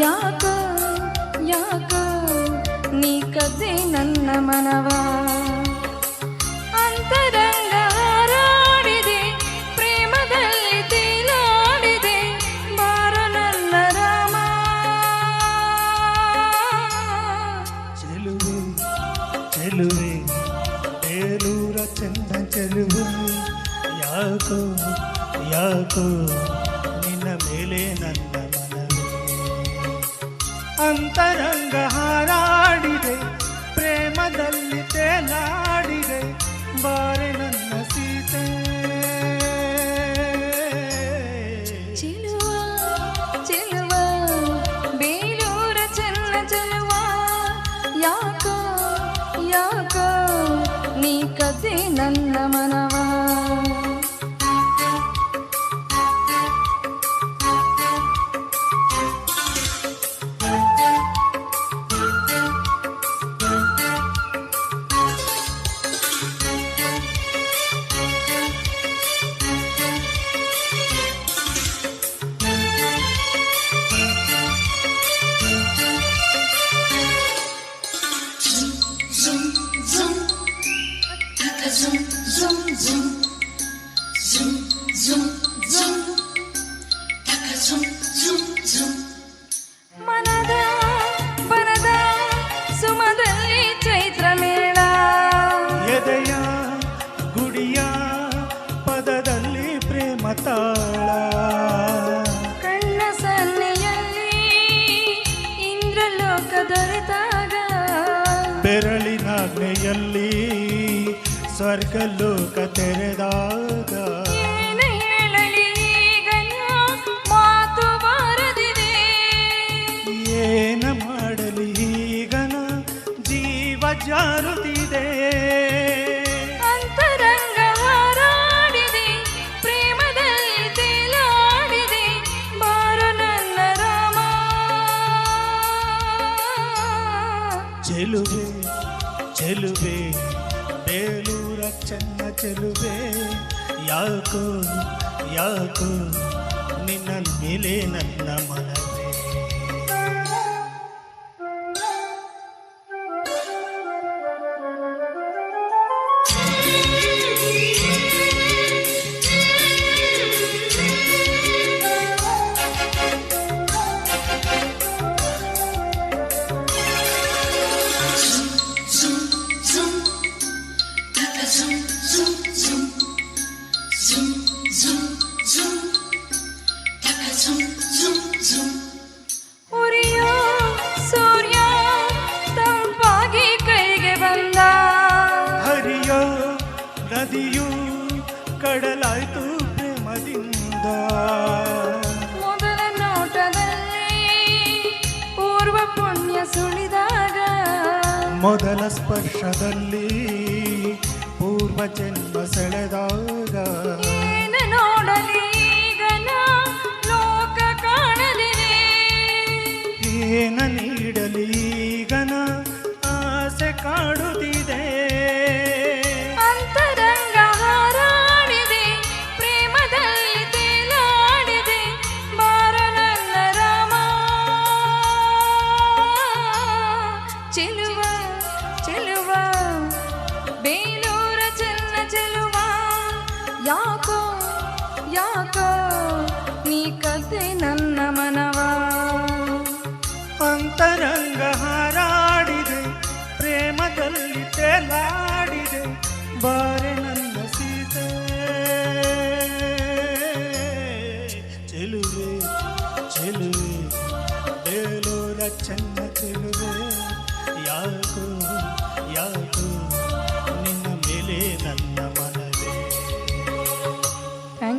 యాకో యాకో నీ కదే నన్న మనవా. ಚೆಲುವೆ ಬೇಲೂರ ಚಂದ ಚೆಲುವೆ ಯಾಕೋ ಯಾಕೋ ನಿನ್ನ ಮೇಲೆ ನನ್ನ ಮನವೇ ಅಂತರಂಗ ಹಾರಾಡಿದೆ ಪ್ರೇಮದಲ್ಲಿ ತೇಲಾಡಿದೆ zoom, ಮನದ ಬನದ ಸುಮದಲ್ಲಿ ಚೈತ್ರ ಮೇಳ. ಗುಡಿಯ ಪದದಲ್ಲಿ ಪ್ರೇಮ ತಾಳ. ಕಣ್ಣ ಸನ್ನೆಯಲ್ಲಿ ಇಂದ್ರಲೋಕ ದೊರೆತ ಸ್ವರ್ಗಲೋಕ ತೆರೆದಾಗ ಏನ ಹೇಳಲಿ ಈಗ ನಾ ಮಾತು ಬಾರದಿದೆ ಏನ ಮಾಡಲಿ ಈಗನ ಜೀವ ಜಾರುತ್ತಿದೆ ಅಂತರಂಗ ಹಾರಾಡಿದೆ ಪ್ರೇಮದಲ್ಲಿ ತೇಲಾಡಿದೆ ಬಾರು ನನ್ನ ರಾಮ ಚೆಲುವೆ ಚೆಲುವೆ ಬೇಲೂರ ಚೆನ್ನ ಚೆಲುವೆ ಯಾಕೋ ಯಾಕೋ ನಿನ್ನ ಮೇಲೆ ನನ್ನ ಮನವೇ ನದಿಯು ಕಡಲಾಯ್ತು ಪ್ರೇಮದಿಂದ. ಮೊದಲ ನೋಟದಲ್ಲಿ ಪೂರ್ವ ಪುಣ್ಯ ಸುಳಿದಾಗ. ಮೊದಲ ಸ್ಪರ್ಶದಲ್ಲಿ ಪೂರ್ವ ಜನ್ಮ ಸೆಳೆದಾಗ. ಏನು ನೋಡಲಿ ಲೋಕ ಕಾಣಲಿದೆ. ಏನ ನೀಡಲಿ ಈಗನ ಆಸೆ ಕಾಡುತ್ತಿದೆ. ಚೆನ್ನ ಚೆಲುವ ಯಾಕೋ ಯಾಕೋ ನೀ ಕತೆ ನನ್ನ ಮನವಾ ಅಂತರಂಗ ಹಾರಾಡಿದೆ ಪ್ರೇಮದಲ್ಲಿ ತೇಲಾಡಿದೆ ಬಾರೆ ನನ್ನ ಸೀತೆ ಚೆಲುವೆ ಚೆಲುವೆ ಬೇಲೂರ ಚೆನ್ನ ಚೆಲುವೆ ಯಾಕೋ ಯಾಕೋ